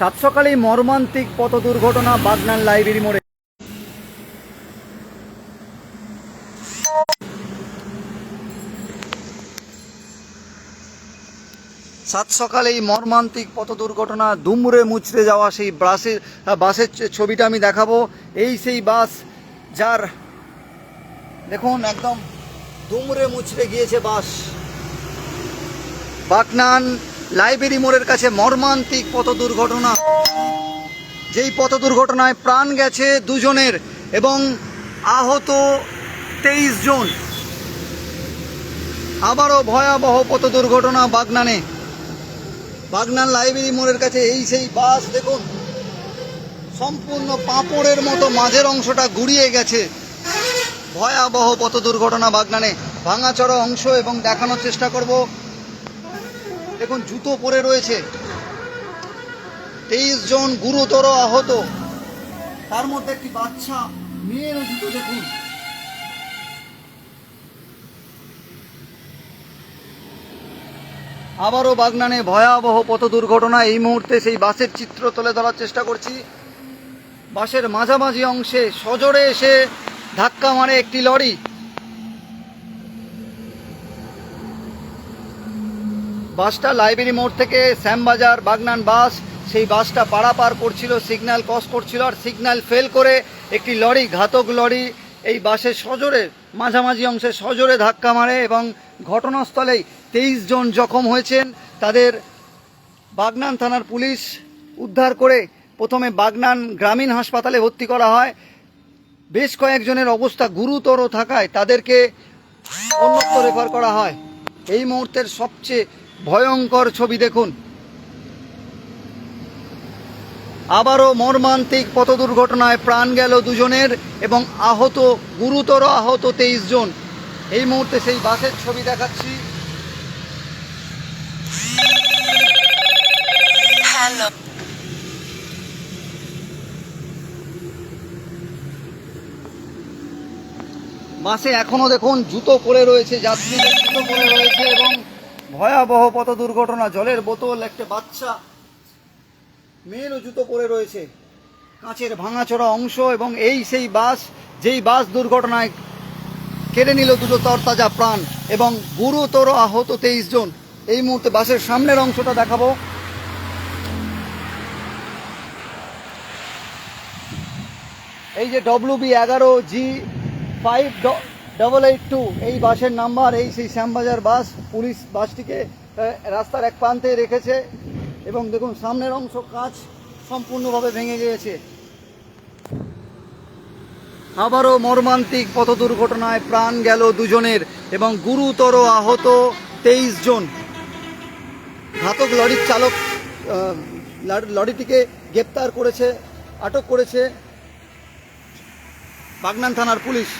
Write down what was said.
সাত সকালেই মর্মান্তিক পথ দুর্ঘটনা বাগনান লাইব্রেরি মোড়ে। সাত সকালেই মর্মান্তিক পথ দুর্ঘটনা দুমড়ে মুচড়ে যাওয়া সেই বাসের বাসের ছবিটা আমি দেখাবো। এই সেই বাস যার, দেখুন একদম দুমড়ে মুচড়ে গিয়েছে বাস। বাকনান লাইব্রেরি মোড়ের কাছে মর্মান্তিক পথ দুর্ঘটনা যেই পথ দুর্ঘটনায় প্রাণ গেছে দুজনের এবং আহত তেইশ জন। আবারও ভয়াবহ পথ দুর্ঘটনা বাগনানে। বাগনান লাইব্রেরি মোড়ের কাছে এই সেই বাস, দেখুন, সম্পূর্ণ পাঁপড়ের মতো মাঝের অংশটা গুড়িয়ে গেছে। ভয়াবহ পথ দুর্ঘটনা বাগনানে। ভাঙাচড়া অংশ এবং দেখানোর চেষ্টা করব। দেখুন, জুতো পরে রয়েছে। তেইশ জন গুরুতর আহত। তার মধ্যে একটি বাচ্চা, মেয়ের জুতো, দেখুন। আবারও বাগনানে ভয়াবহ পথ দুর্ঘটনা এই মুহূর্তে সেই বাসের চিত্র তুলে ধরার চেষ্টা করছি। বাসের মাঝামাঝি অংশে সজোরে এসে ধাক্কা মারে একটি লরি। বাসটা লাইব্রেরি মোড় থেকে শ্যামবাজার, বাগনান বাস, সেই বাসটা পারাপার করছিল, সিগন্যাল ক্রস করছিল আর সিগন্যাল ফেল করে একটি লরি, ঘাতক লরি, এই বাসের সজোরে, মাঝামাঝি অংশে সজোরে ধাক্কা মারে এবং ঘটনাস্থলেই তেইশ জন জখম হয়েছেন। তাদের বাগনান থানার পুলিশ উদ্ধার করে প্রথমে বাগনান গ্রামীণ হাসপাতালে ভর্তি করা হয়। বেশ কয়েকজনের অবস্থা গুরুতর থাকায় তাদেরকে অন্যত্র রেফার করা হয়। এই মুহূর্তের সবচেয়ে ভয়ঙ্কর ছবি দেখুন। আবারও মর্মান্তিক পথ দুর্ঘটনায় প্রাণ গেল দুজনের এবং আহত গুরুতর আহত তেইশ জন। এই মুহূর্তে সেই বাসের ছবি দেখাচ্ছি। বাসে এখনও দেখুন জুতো পরে রয়েছে যাত্রীদের জুতো পরে রয়েছে এবং ভয়াবহ পথ দুর্ঘটনা জলের বোতল, একটা বাচ্চা, মেয়েরও জুতো পরে রয়েছে। কাঁচের ভাঙাচোরা অংশ এবং এই সেই বাস, যেই বাস দুর্ঘটনায় কেড়ে নিল দুটো তরতাজা প্রাণ এবং গুরুতর আহত তেইশ জন। এই মুহূর্তে বাসের সামনের অংশটা দেখাবো। এই যে ডব্লিউ বি এগারো G five double eight two এই বাসের নাম্বার এই সেই শ্যামবাজার বাস, পুলিশ বাসটিকে রাস্তার এক প্রান্তে রেখেছে এবং দেখুন, সামনের অংশ কাজ সম্পূর্ণভাবে ভেঙে গিয়েছে। আবারও মর্মান্তিক পথ দুর্ঘটনায় প্রাণ গেল দুজনের এবং গুরুতর আহত তেইশ জন। ঘাতক লরির চালক লরিটিকে গ্রেপ্তার করেছে, আটক করেছে বাগনান থানার পুলিশ।